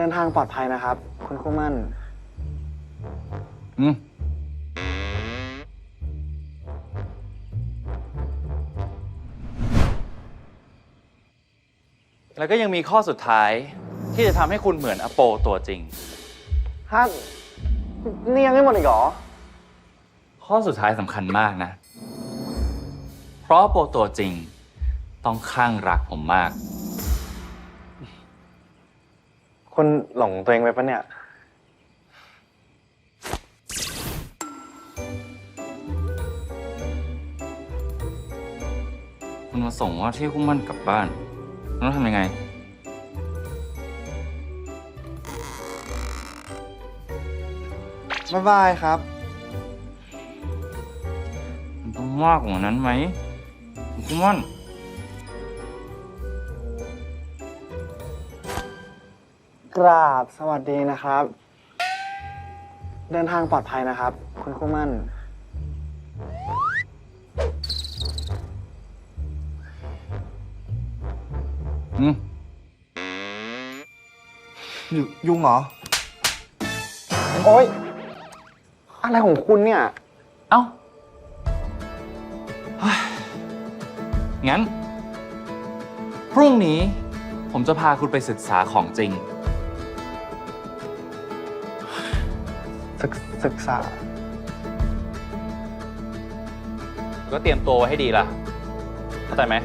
เดินทางปลอดภัยนะครับ คุณคู่มั่น อืมแล้วก็ยังมีข้อสุดท้ายที่จะทำให้คุณเหมือนอโปตัวจริง ฮะ นี่ยังไม่หมดอีกเหรอ ข้อสุดท้ายสำคัญมากนะ เพราะอโปตัวจริง ต้องข้างรักผมมาก คุณหลงตัวเองไปปะเนี่ย คุณมาส่งว่าที่คู่มั่นกลับบ้านมันต้องทำยังไง บ๊ายบายครับ มันต้องมากกว่านั้นไหมคุณคู่มั่น กราบสวัสดีนะครับ เดินทางปลอดภัยนะครับ คุณคู่มั่น อืมยุยุงเหรอ โอ๊ย อะไรของคุณเนี่ย เอ้าเฮ้ยงั้น พรุ่งนี้ผมจะพาคุณไปศึกษาของจริง ศึกษา ก็เตรียมตัวไว้ให้ดีล่ะเข้าใจไหม